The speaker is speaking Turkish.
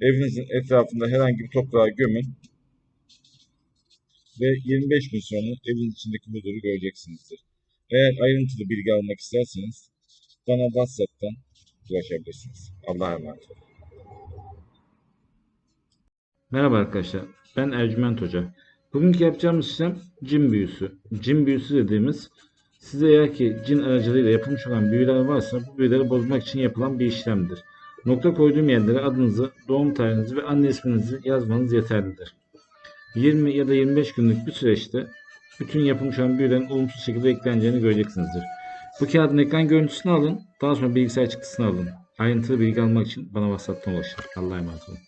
Evinizin etrafında herhangi bir toprağa gömün ve 25 gün sonra evin içindeki huzuru göreceksinizdir. Eğer ayrıntılı bilgi almak isterseniz bana WhatsApp'tan ulaşabilirsiniz. Allah'a emanet olun. Merhaba arkadaşlar, ben Ercüment Hoca. Bugünkü yapacağımız işlem cin büyüsü. Cin büyüsü dediğimiz size eğer ki cin aracılığıyla yapılmış olan büyüler varsa bu büyüleri bozmak için yapılan bir işlemdir. Nokta koyduğum yerlere adınızı, doğum tarihinizi ve anne isminizi yazmanız yeterlidir. 20 ya da 25 günlük bir süreçte bütün yapılmış olan büyülerin olumsuz şekilde ekleneceğini göreceksinizdir. Bu kağıdın ekran görüntüsünü alın, daha sonra bilgisayar çıktısını alın. Ayrıntılı bilgi almak için bana WhatsApp'tan ulaşın. Allah'a emanet olun.